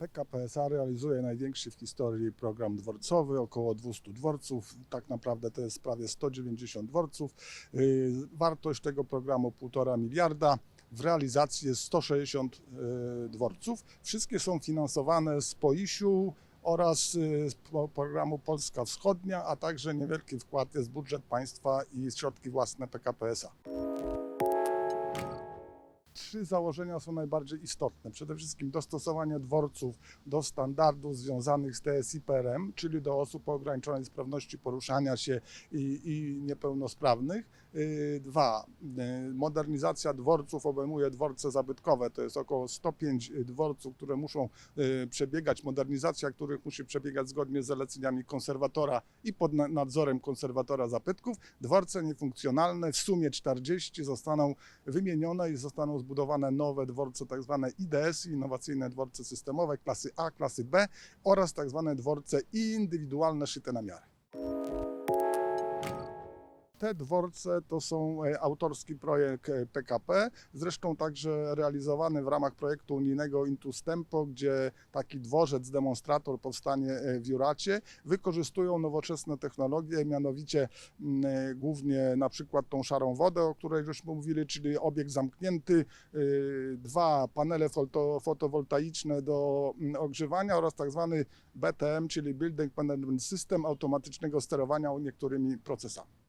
PKP SA realizuje największy w historii program dworcowy, około 200 dworców. Tak naprawdę to jest prawie 190 dworców. Yy, Wartość tego programu 1,5 miliarda. W realizacji jest 160 yy, dworców. Wszystkie są finansowane z POIŚ-u oraz yy, z programu Polska Wschodnia, a także niewielki wkład jest budżet państwa i środki własne PKP SA. Trzy założenia są najbardziej istotne. Przede wszystkim dostosowanie dworców do standardów związanych z TSI-PRM, czyli do osób o ograniczonej sprawności poruszania się i, i niepełnosprawnych. Yy, Dwa, yy, modernizacja dworców obejmuje dworce zabytkowe, to jest około 105 dworców, które muszą yy, przebiegać, modernizacja których musi przebiegać zgodnie z zaleceniami konserwatora i pod na- nadzorem konserwatora zabytków. Dworce niefunkcjonalne, w sumie 40 zostaną wymienione i zostaną zbudowane nowe dworce, tak zwane IDS, innowacyjne dworce systemowe klasy A, klasy B oraz tak zwane dworce indywidualne szyte na miarę. Te dworce to są e, autorski projekt e, PKP, zresztą także realizowany w ramach projektu unijnego Intus Tempo, gdzie taki dworzec, demonstrator powstanie e, w Juracie. Wykorzystują nowoczesne technologie, mianowicie mm, e, głównie na przykład tą szarą wodę, o której żeśmy mówili, czyli obiekt zamknięty, dwa panele foto, fotowoltaiczne do mm, ogrzewania oraz tak zwany BTM, czyli Building Management System automatycznego sterowania niektórymi procesami.